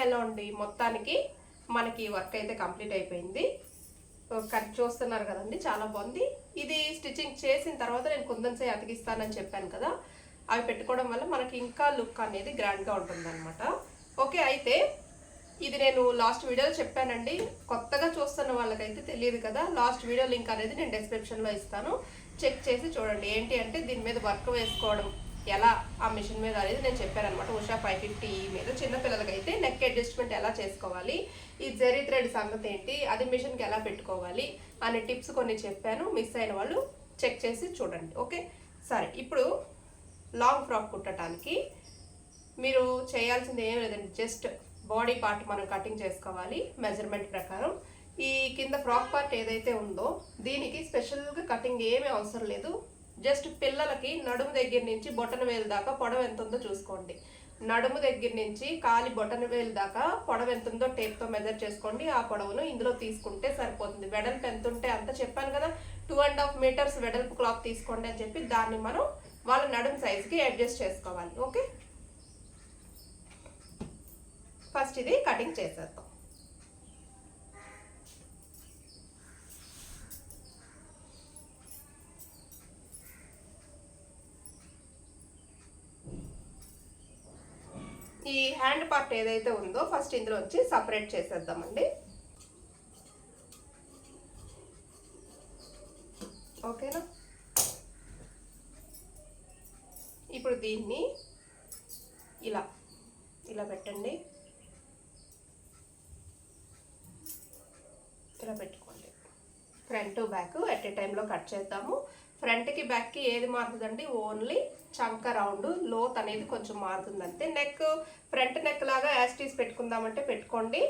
Hello అండి. మొత్తానికి మనకి వర్క్ అయితే కంప్లీట్ అయిపోయింది. కట్ చూస్తున్నారు కదండి చాలా బాగుంది. ఇది స్టిచ్చింగ్ చేసిన తర్వాత నేను కుందన్సే అతికిస్తానని చెప్పాను కదా అవి పెట్టుకోవడం వల్ల మనకి ఇంకా లుక్ అనేది గ్రాండ్గా ఉంటుందన్నమాట. ఓకే అయితే ఇది నేను లాస్ట్ వీడియోలో చెప్పానండి. కొత్తగా చూస్తున్న వాళ్ళకైతే తెలియదు కదా లాస్ట్ వీడియో లింక్ అనేది నేను డిస్క్రిప్షన్లో ఇస్తాను. చెక్ చేసి చూడండి. ఏంటి అంటే దీని మీద వర్క్ వేసుకోవడం. ఎలా ఆ మిషన్ మీద అనేది నేను చెప్పాను అనమాట ఉషా ఫైవ్ ఫిఫ్టీ మీద చిన్నపిల్లలకైతే నెక్ అడ్జస్ట్మెంట్ ఎలా చేసుకోవాలి? ఈ జెరీ థ్రెడ్ సంగతి ఏంటి? అది మిషన్కి ఎలా పెట్టుకోవాలి? అనే టిప్స్ కొన్ని చెప్పాను. మిస్ అయిన వాళ్ళు చెక్ చేసి చూడండి. ఓకే? సరే ఇప్పుడు లాంగ్ ఫ్రాక్ కుట్టడానికి మీరు చేయాల్సింది ఏం లేదండి. జస్ట్ బాడీ పార్ట్ మనం కటింగ్ చేసుకోవాలి మెజర్మెంట్ ప్రకారం. ఈ కింద ఫ్రాక్ పార్ట్ ఏదైతే ఉందో దీనికి స్పెషల్గా కటింగ్ ఏమీ అవసరం లేదు. జస్ట్ పిల్లలకి నడుము దగ్గర నుంచి బొటన వేలు దాకా పొడవు ఎంత ఉందో చూసుకోండి. నడుము దగ్గర నుంచి కాలి బొటన వేలు దాకా పొడవు ఎంత ఉందో టేప్తో మెజర్ చేసుకోండి. ఆ పొడవును ఇందులో తీసుకుంటే సరిపోతుంది. వెడల్పు ఎంత ఉంటే అంత చెప్పాను కదా. టూ అండ్ హాఫ్ మీటర్స్ వెడల్పు క్లాత్ తీసుకోండి అని చెప్పి దాన్ని మనం వాళ్ళ నడుము సైజుకి అడ్జస్ట్ చేసుకోవాలి. ఓకే ఫస్ట్ ఇది కటింగ్ చేసేద్దాం. ఈ హ్యాండ్ పార్ట్ ఏదైతే ఉందో ఫస్ట్ ఇందులో వచ్చి సపరేట్ చేసేద్దామండి. ఓకేనా? ఇప్పుడు దీన్ని ఇలా ఇలా పెట్టండి. ఇలా పెట్టుకోండి. ఫ్రంట్ బ్యాక్ ఎట్ ఏ టైంలో కట్ చేద్దాము. ఫ్రంట్కి బ్యాక్కి ఏది మారుతుందండి ఓన్లీ చంక రౌండ్ లోత్ అనేది కొంచెం మారుతుంది అంతే. నెక్ ఫ్రంట్ నెక్ లాగా యాస్టీస్ పెట్టుకుందామంటే పెట్టుకోండి.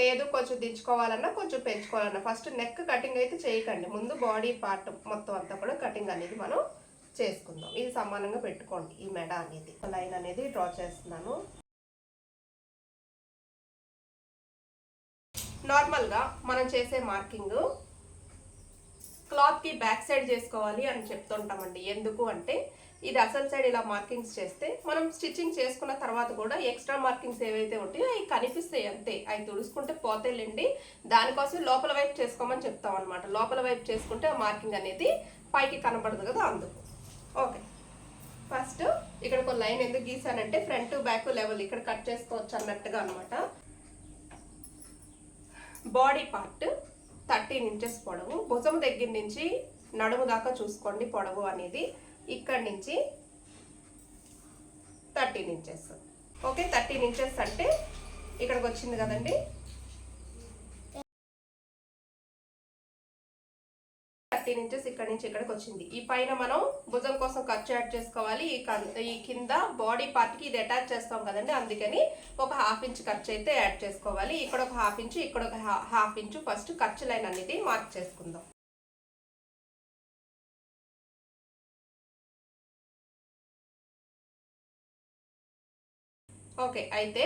లేదు కొంచెం దించుకోవాలన్నా కొంచెం పెంచుకోవాలన్నా. ఫస్ట్ నెక్ కటింగ్ అయితే చేయకండి. ముందు బాడీ పార్ట్ మొత్తం అంతా కూడా కటింగ్ అనేది మనం చేసుకుందాం. ఇది సమానంగా పెట్టుకోండి ఈ మెడ అనేది. లైన్ అనేది డ్రా చేస్తున్నాను. నార్మల్గా మనం చేసే మార్కింగ్ క్లాత్కి బ్యాక్ సైడ్ చేసుకోవాలి అని చెప్తుంటామండి. ఎందుకు అంటే ఇది అసలు సైడ్ ఇలా మార్కింగ్స్ చేస్తే మనం స్టిచ్చింగ్ చేసుకున్న తర్వాత కూడా ఎక్స్ట్రా మార్కింగ్స్ ఏవైతే ఉంటాయో అవి కనిపిస్తాయి అంతే. అవి తుడుచుకుంటే పోతేలేండి దానికోసం లోపల వైపు చేసుకోమని చెప్తాం అనమాట లోపల వైపు చేసుకుంటే ఆ మార్కింగ్ అనేది పైకి కనబడదు కదా అందుకు. ఓకే. ఫస్ట్ ఇక్కడ ఒక లైన్ ఎందుకు గీసానంటే ఫ్రంట్ బ్యాక్ లెవెల్ ఇక్కడ కట్ చేసుకోవచ్చు అన్నట్టుగా అనమాట బాడీ పార్ట్ థర్టీన్ ఇంచెస్ పొడవు. భుజం దగ్గర నుంచి నడుము దాకా చూసుకోండి పొడవు అనేది. ఇక్కడి నుంచి thirteen inches. Okay thirteen inches అంటే ఇక్కడికి వచ్చింది కదండి. థర్టీన్ ఇంచెస్ ఇక్కడ నుంచి ఇక్కడికి వచ్చింది. ఈ పైన మనం భుజం కోసం ఖర్చు యాడ్ చేసుకోవాలి. ఈ ఈ కింద బాడీ పార్ట్కి ఇది అటాచ్ చేస్తాం కదండి. అందుకని ఒక హాఫ్ ఇంచ్ ఖర్చు అయితే యాడ్ చేసుకోవాలి. ఇక్కడ ఒక హాఫ్ ఇంచు ఇక్కడ ఒక హాఫ్ ఇంచు ఫస్ట్ ఖర్చు లైన్ అనేది మార్క్ చేసుకుందాం. ఓకే అయితే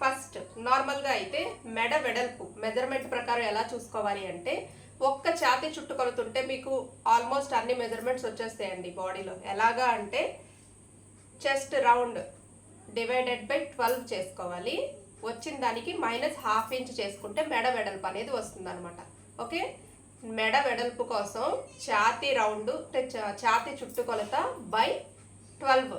ఫస్ట్ నార్మల్గా అయితే మెడ వెడల్పు మెజర్మెంట్ ప్రకారం ఎలా చూసుకోవాలి అంటే ఒక్క ఛాతి చుట్టుకొలుతుంటే మీకు ఆల్మోస్ట్ అన్ని మెజర్మెంట్స్ వచ్చేస్తాయండి బాడీలో. ఎలాగా అంటే chest round divided by twelve చేసుకోవాలి. వచ్చిన దానికి మైనస్ హాఫ్ ఇంచ్ చేసుకుంటే మెడ వెడల్పు అనేది వస్తుంది అనమాట ఓకే? మెడ వెడల్పు కోసం ఛాతీ రౌండ్ అంటే చ- ఛాతీ చుట్టుకొలత బై ట్వెల్వ్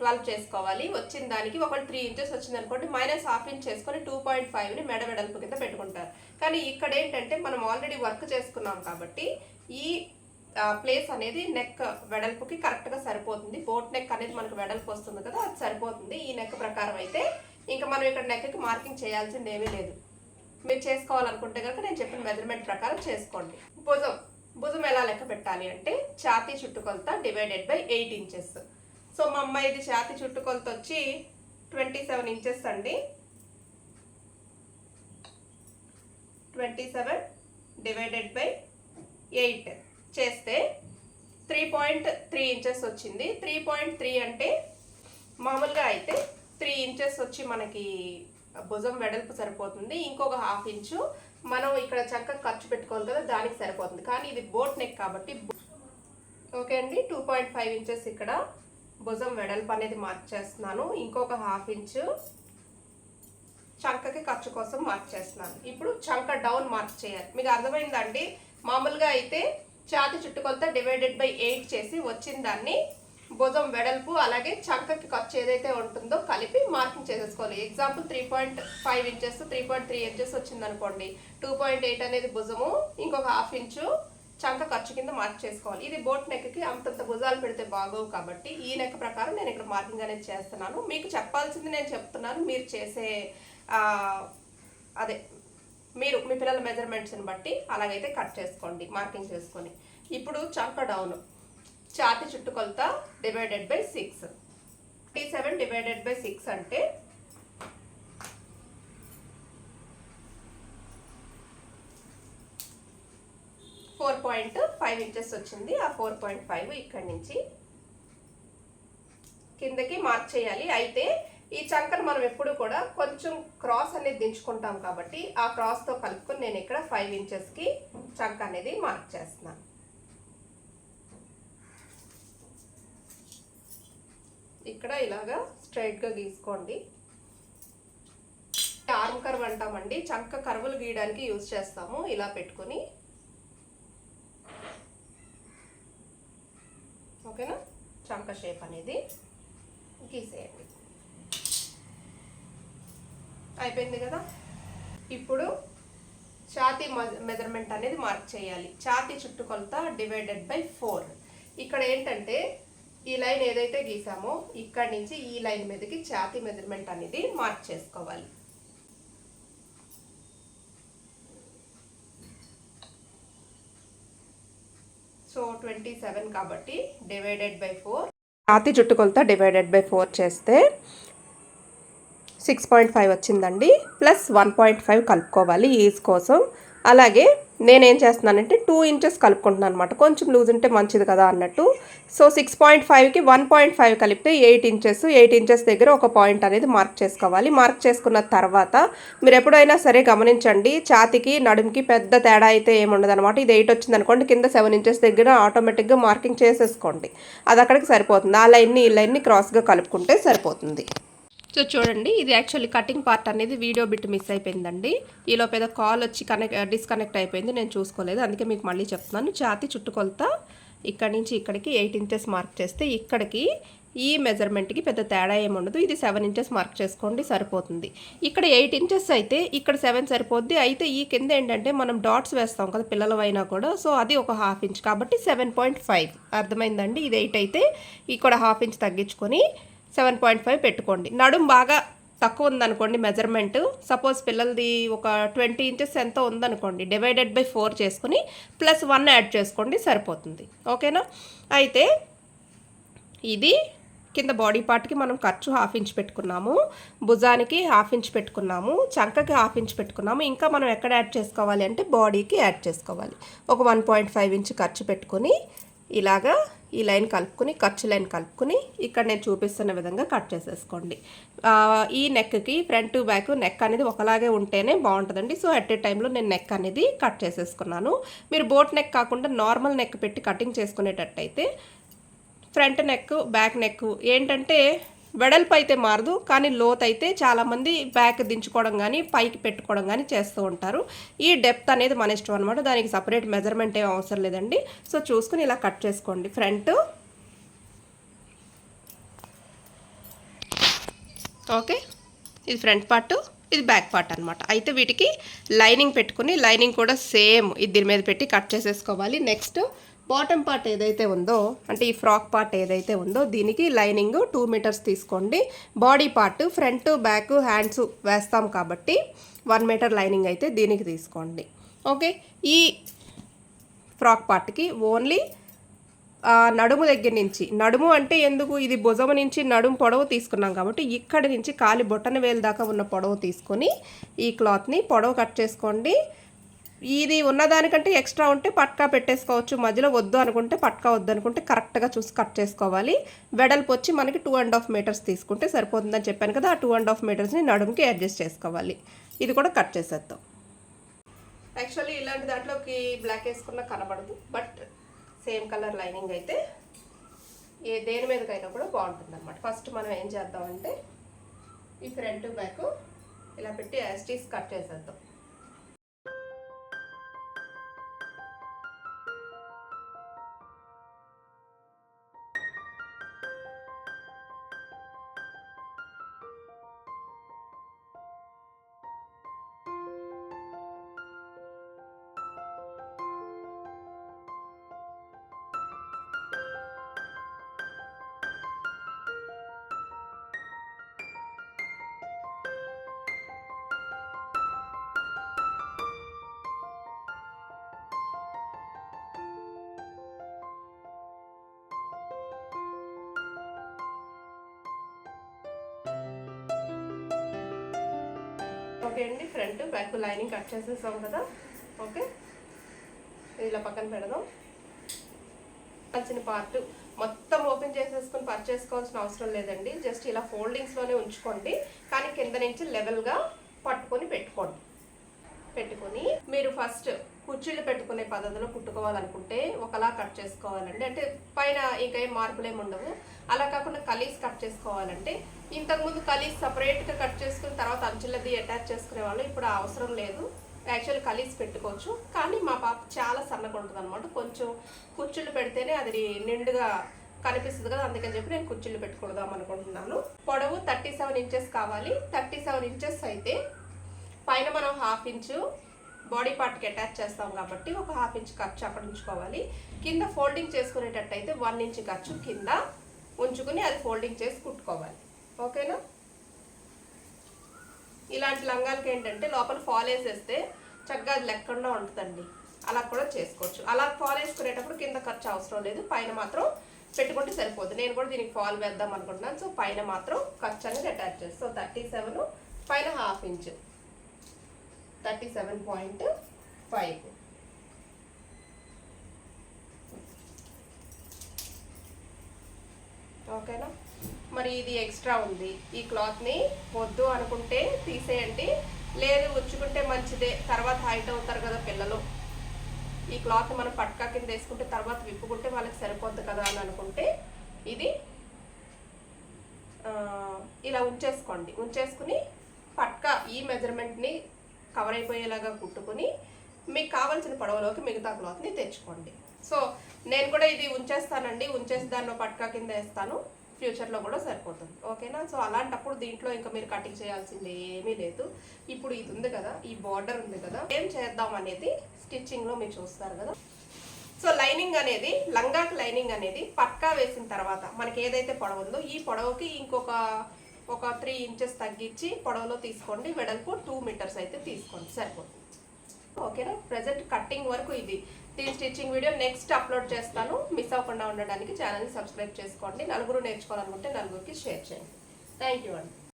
ట్వెల్వ్ చేసుకోవాలి. వచ్చిన దానికి ఒక త్రీ ఇంచెస్ వచ్చింది అనుకోండి మైనస్ హాఫ్ ఇంచ్ చేసుకొని టూ పాయింట్ ఫైవ్ని మెడ వెడల్పు కింద పెట్టుకుంటారు. కానీ ఇక్కడ ఏంటంటే మనం ఆల్రెడీ వర్క్ చేసుకున్నాం కాబట్టి ఈ ప్లేస్ అనేది నెక్ వెడల్పుకి కరెక్ట్గా సరిపోతుంది. బోట్ నెక్ అనేది మనకు వెడల్పు వస్తుంది కదా అది సరిపోతుంది. ఈ నెక్ ప్రకారం అయితే ఇంకా మనం ఇక్కడ నెక్కి మార్కింగ్ చేయాల్సింది ఏమీ లేదు. మీరు చేసుకోవాలనుకుంటే కనుక నేను చెప్పిన మెజర్మెంట్ ప్రకారం చేసుకోండి. భుజం. భుజం ఎలా లెక్క పెట్టాలి అంటే ఛాతీ చుట్టుకొలత divided by eight inches so మా అమ్మాయిది ఛాతి చుట్టుకొలత వచ్చి ట్వంటీ సెవెన్ ఇంచెస్ అండి. Twenty seven divided by eight చేస్తే త్రీ పాయింట్ త్రీ ఇంచెస్ వచ్చింది. త్రీ పాయింట్ త్రీ అంటే మామూలుగా అయితే త్రీ ఇంచెస్ వచ్చి మనకి భుజం వెడల్పు సరిపోతుంది. ఇంకొక హాఫ్ ఇంచు మనం ఇక్కడ చక్కగా ఖర్చు పెట్టుకోవాలి కదా దానికి సరిపోతుంది. కానీ ఇది బోట్ నెక్ కాబట్టి ఓకే అండి. టూ పాయింట్ ఫైవ్ ఇంచెస్ ఇక్కడ భుజం వెడల్పు అనేది మార్చేస్తున్నాను. ఇంకొక హాఫ్ ఇంచు చంకకి ఖర్చు కోసం మార్క్ చేస్తున్నాను ఇప్పుడు చంక డౌన్ మార్క్ చేయాలి. మీకు అర్థమైందండి? మామూలుగా అయితే ఛాతి చుట్టుకొలత డివైడెడ్ బై ఎయిట్ చేసి వచ్చిన దాన్ని భుజం వెడల్పు అలాగే చంకకి ఖర్చు ఏదైతే ఉంటుందో కలిపి మార్కింగ్ చేసేసుకోవాలి. Example three point five inches three point three inches వచ్చింది అనుకోండి టూ పాయింట్ ఎయిట్ అనేది భుజము ఇంకొక హాఫ్ ఇంచు చంక ఖర్చు కింద మార్క్ చేసుకోవాలి. ఇది బోట్ నెక్కి అంతంత భుజాలు పెడితే బాగోవు కాబట్టి ఈ నెక్ ప్రకారం నేను ఇక్కడ మార్కింగ్ అనేది చేస్తున్నాను. మీకు చెప్పాల్సింది నేను చెప్తున్నాను. మీరు చేసే అదే మీరు మీ పిల్లల మెజర్మెంట్స్ని బట్టి అలాగైతే కట్ చేసుకోండి మార్కింగ్ చేసుకొని. ఇప్పుడు చంక డౌన్ ఛాతి చుట్టుకొలత డివైడెడ్ బై సిక్స్ టీ సెవెన్ డివైడెడ్ బై సిక్స్ అంటే ఫోర్ పాయింట్ ఫైవ్ ఇంచెస్ వచ్చింది. ఆ ఫోర్ పాయింట్ ఫైవ్ ఇక్కడి నుంచి కిందకి మార్క్ చేయాలి. అయితే ఈ చంకను మనం ఎప్పుడు కూడా కొంచెం క్రాస్ అనేది దించుకుంటాం కాబట్టి ఆ క్రాస్తో కలుపుకొని నేను ఇక్కడ ఫైవ్ ఇంచెస్కి చంక అనేది మార్క్ చేస్తున్నాను ఇక్కడ ఇలాగా స్ట్రైట్గా గీసుకోండి. ఆర్మ్ కర్వ్ అంటామండి. చంక కర్వులు గీయడానికి యూజ్ చేస్తాము. ఇలా పెట్టుకొని ఓకేనా చంక షేప్ అనేది గీసేయండి. అయిపోయింది కదా? ఇప్పుడు ఛాతీ మెజర్మెంట్ అనేది మార్క్ చేయాలి. ఛాతీ చుట్టుకొలత డివైడెడ్ బై ఫోర్ ఇక్కడ ఏంటంటే ఈ లైన్ ఏదైతే గీసామో ఇక్కడి నుంచి ఈ లైన్ మీదకి ఛాతీ మెజర్మెంట్ అనేది మార్క్ చేసుకోవాలి. సో ట్వంటీ సెవెన్ కాబట్టి డివైడెడ్ బై ఫోర్ ఛాతీ చుట్టుకొలత డివైడెడ్ బై ఫోర్ చేస్తే సిక్స్ పాయింట్ ఫైవ్ వచ్చిందండి. ప్లస్ వన్ పాయింట్ ఫైవ్ కలుపుకోవాలి. ఈజ్ కోసం. అలాగే నేనేం చేస్తున్నానంటే టూ ఇంచెస్ కలుపుకుంటున్నాను అనమాట కొంచెం లూజ్ ఉంటే మంచిది కదా అన్నట్టు. సో సిక్స్ పాయింట్ ఫైవ్కి వన్ పాయింట్ ఫైవ్ కలిపితే ఎయిట్ ఇంచెస్ ఎయిట్ ఇంచెస్ దగ్గర ఒక పాయింట్ అనేది మార్క్ చేసుకోవాలి. మార్క్ చేసుకున్న తర్వాత మీరు ఎప్పుడైనా సరే గమనించండి ఛాతికి నడుముకి పెద్ద తేడా అయితే ఏముండదు అనమాట ఇది ఎయిట్ వచ్చింది అనుకోండి కింద సెవెన్ ఇంచెస్ దగ్గర ఆటోమేటిక్గా మార్కింగ్ చేసేసుకోండి. అది అక్కడికి సరిపోతుంది. ఆ లైన్ని ఈ లైన్ని క్రాస్గా కలుపుకుంటే సరిపోతుంది. సో చూడండి ఇది యాక్చువల్లీ కటింగ్ పార్ట్ అనేది వీడియో బిట్ మిస్ అయిపోయిందండి. ఈలో పెద్ద కాల్ వచ్చి కనెక్ట్ డిస్కనెక్ట్ uh, అయిపోయింది నేను చూసుకోలేదు. అందుకే మీకు మళ్ళీ చెప్తున్నాను. ఛాతి చుట్టుకొలత ఇక్కడి నుంచి ఇక్కడికి ఎయిట్ ఇంచెస్ మార్క్ చేస్తే ఇక్కడికి ఈ మెజర్మెంట్కి పెద్ద తేడా ఏమి ఉండదు. ఇది సెవెన్ ఇంచెస్ మార్క్ చేసుకోండి సరిపోతుంది. ఇక్కడ ఎయిట్ ఇంచెస్ అయితే ఇక్కడ సెవెన్ సరిపోద్ది. అయితే ఈ కింద ఏంటంటే మనం డాట్స్ వేస్తాం కదా పిల్లలవైనా కూడా. సో అది ఒక హాఫ్ ఇంచ్ కాబట్టి సెవెన్ పాయింట్ ఫైవ్ అర్థమైందండి? ఇది ఎయిట్ అయితే ఇక్కడ హాఫ్ ఇంచ్ తగ్గించుకొని సెవెన్ పాయింట్ ఫైవ్ పెట్టుకోండి. నడుం బాగా తక్కువ ఉందనుకోండి మెజర్మెంట్ సపోజ్ పిల్లలది ఒక ట్వంటీ ఇంచెస్ ఎంత ఉందనుకోండి డివైడెడ్ బై ఫోర్ చేసుకుని ప్లస్ వన్ యాడ్ చేసుకోండి సరిపోతుంది. ఓకేనా? అయితే ఇది కింద బాడీ పార్ట్కి మనం ఖర్చు హాఫ్ ఇంచ్ పెట్టుకున్నాము భుజానికి హాఫ్ ఇంచ్ పెట్టుకున్నాము చంకకి హాఫ్ ఇంచ్ పెట్టుకున్నాము. ఇంకా మనం ఎక్కడ యాడ్ చేసుకోవాలి అంటే బాడీకి యాడ్ చేసుకోవాలి. ఒక వన్ పాయింట్ ఫైవ్ ఇంచ్ ఖర్చు పెట్టుకొని ఇలాగా ఈ లైన్ కలుపుకొని ఖర్చు లైన్ కలుపుకొని ఇక్కడ నేను చూపిస్తున్న విధంగా కట్ చేసేసుకోండి. ఈ నెక్కి ఫ్రంట్ బ్యాక్ నెక్ అనేది ఒకలాగే ఉంటేనే బాగుంటుందండి. సో అట్ ఏ టైంలో నేను నెక్ అనేది కట్ చేసేసుకున్నాను. మీరు బోట్ నెక్ కాకుండా నార్మల్ నెక్ పెట్టి కటింగ్ చేసుకునేటట్టయితే ఫ్రంట్ నెక్ బ్యాక్ నెక్ ఏంటంటే వెడల్పు అయితే మారదు కానీ లోత్ అయితే చాలామంది బ్యాక్ దించుకోవడం కానీ పైకి పెట్టుకోవడం కానీ చేస్తూ ఉంటారు. ఈ డెప్త్ అనేది మన ఇష్టం అనమాట దానికి సపరేట్ మెజర్మెంట్ ఏం అవసరం లేదండి. సో చూసుకుని ఇలా కట్ చేసుకోండి. ఫ్రంట్ ఓకే ఇది ఫ్రంట్ పార్ట్ ఇది బ్యాక్ పార్ట్ అనమాట అయితే వీటికి లైనింగ్ పెట్టుకుని లైనింగ్ కూడా సేమ్ ఇది దీని మీద పెట్టి కట్ చేసేసుకోవాలి. నెక్స్ట్ బాటమ్ పార్ట్ ఏదైతే ఉందో అంటే ఈ ఫ్రాక్ పార్ట్ ఏదైతే ఉందో దీనికి లైనింగ్ టూ మీటర్స్ తీసుకోండి. Body part front back hands వేస్తాం కాబట్టి వన్ మీటర్ లైనింగ్ అయితే దీనికి తీసుకోండి. ఓకే? ఈ ఫ్రాక్ పార్ట్కి ఓన్లీ నడుము దగ్గర నుంచి నడుము అంటే ఎందుకు? ఇది భుజం నుంచి నడుము పొడవు తీసుకున్నాం కాబట్టి ఇక్కడి నుంచి కాలి బొట్టన వేలు దాకా ఉన్న పొడవు తీసుకొని ఈ క్లాత్ని పొడవు కట్ చేసుకోండి. ఇది ఉన్నదానికంటే ఎక్స్ట్రా ఉంటే పట్కా పెట్టేసుకోవచ్చు. మధ్యలో వద్దు అనుకుంటే పట్కా వద్దు అనుకుంటే కరెక్ట్గా చూసి కట్ చేసుకోవాలి. వెడల్పు వచ్చి మనకి టూ అండ్ హాఫ్ మీటర్స్ తీసుకుంటే సరిపోతుందని చెప్పాను కదా ఆ టూ అండ్ హాఫ్ మీటర్స్ని నడుముకి అడ్జస్ట్ చేసుకోవాలి. ఇది కూడా కట్ చేసేద్దాం. యాక్చువల్లీ ఇలాంటి దాంట్లోకి బ్లాక్ వేసుకున్న కనబడదు బట్ సేమ్ కలర్ లైనింగ్ అయితే ఏ దేని మీదకైనా కూడా బాగుంటుంది అనమాట ఫస్ట్ మనం ఏం చేద్దామంటే ఈ ఫ్రంట్ బ్యాక్ ఇలా పెట్టి యాస్టీస్ కట్ చేసేద్దాం. Okay front back lining cut చేసేసాం కదా. ఓకే? ఇలా పక్కన పెడదాం. వచ్చిన పార్ట్ మొత్తం ఓపెన్ చేసేసుకొని పర్చేసుకోవాల్సిన అవసరం లేదండి. జస్ట్ ఇలా ఫోల్డింగ్స్లోనే ఉంచుకోండి. కానీ కింద నుంచి లెవెల్గా పట్టుకొని పెట్టుకోండి. పెట్టుకొని మీరు ఫస్ట్ కుర్చీలు పెట్టుకునే పద్ధతిలో కుట్టుకోవాలనుకుంటే ఒకలా కట్ చేసుకోవాలండి. అంటే పైన ఇంకేం మార్పులేమి ఉండవు. అలా కాకుండా కలీస్ కట్ చేసుకోవాలంటే ఇంతకుముందు కలీస్ సపరేట్గా కట్ చేసుకుని తర్వాత అంచులది అటాచ్ చేసుకునే వాళ్ళు ఇప్పుడు అవసరం లేదు. యాక్చువల్ కలీస్ పెట్టుకోవచ్చు. కానీ మా పాప చాలా సన్నగా ఉంటుంది అనమాట కొంచెం కుర్చీలు పెడితేనే అది నిండుగా కనిపిస్తుంది కదా అందుకని చెప్పి నేను కుర్చీలు పెట్టుకుందాం అనుకుంటున్నాను. పొడవు థర్టీ సెవెన్ ఇంచెస్ కావాలి. థర్టీ సెవెన్ ఇంచెస్ అయితే పైన మనం హాఫ్ ఇంచు బాడీ పార్ట్కి అటాచ్ చేస్తాం కాబట్టి ఒక హాఫ్ ఇంచ్ ఖర్చు అక్కడ ఉంచుకోవాలి. కింద ఫోల్డింగ్ చేసుకునేటట్టయితే వన్ ఇంచ్ ఖర్చు కింద ఉంచుకుని అది ఫోల్డింగ్ చేసి కుట్టుకోవాలి. ఓకేనా? ఇలాంటి లంగాలకి ఏంటంటే లోపల ఫాల్ వేసేస్తే చక్కగా అది లెక్కకుండా ఉంటుందండి. అలా కూడా చేసుకోవచ్చు. అలా ఫాల్ వేసుకునేటప్పుడు కింద ఖర్చు అవసరం లేదు. పైన మాత్రం పెట్టుకుంటే సరిపోతుంది నేను కూడా దీనికి ఫాల్ వేద్దాం అనుకుంటున్నాను. సో పైన మాత్రం ఖర్చు అనేది అటాచ్ చేస్తాను సో థర్టీ సెవెన్ పైన half inch. Thirty seven point five. ఓకేనా? మరి ఇది ఎక్స్ట్రా ఉంది. ఈ క్లాత్ని వద్దు అనుకుంటే తీసేయండి. లేదు ఉంచుకుంటే మంచిదే. తర్వాత హైట్ అవుతారు కదా పిల్లలు. ఈ క్లాత్ మనం పట్కా కింద వేసుకుంటే తర్వాత విప్పుకుంటే వాళ్ళకి సరిపోద్ది కదా అని అనుకుంటే ఇది ఇలా ఉంచేసుకోండి. ఉంచేసుకుని పట్కా ఈ మెజర్మెంట్ని కవర్ అయిపోయేలాగా కుట్టుకుని మీకు కావాల్సిన పొడవలోకి మిగతా క్లాత్ని తెచ్చుకోండి. సో నేను కూడా ఇది ఉంచేస్తానండి. ఉంచేసి దాన్ని పట్కా కింద వేస్తాను. ఫ్యూచర్లో కూడా సరిపోతుంది. ఓకేనా? సో అలాంటప్పుడు దీంట్లో ఇంకా మీరు కటింగ్ చేయాల్సింది ఏమీ లేదు. ఇప్పుడు ఇది ఉంది కదా ఈ బార్డర్ ఉంది కదా ఏం చేద్దాం అనేది స్టిచ్చింగ్లో మీరు చూస్తారు కదా. సో లైనింగ్ అనేది లంగాకి లైనింగ్ అనేది పక్కా వేసిన తర్వాత మనకి ఏదైతే పొడవు ఉందో ఈ పొడవుకి ఇంకొక ఒక త్రీ ఇంచెస్ తగ్గించి పొడవులో తీసుకోండి. వెడల్పు టూ మీటర్స్ అయితే తీసుకోండి. సరిపోతుంది. ఓకేనా? ప్రజెంట్ కట్టింగ్ వరకు ఇది. దీని స్టిచ్చింగ్ వీడియో నెక్స్ట్ అప్లోడ్ చేస్తాను. మిస్ అవ్వకుండా ఉండడానికి ఛానల్ని సబ్స్క్రైబ్ చేసుకోండి. నలుగురు నేర్చుకోవాలనుకుంటే నలుగురికి షేర్ చేయండి. థ్యాంక్ యూ అండి.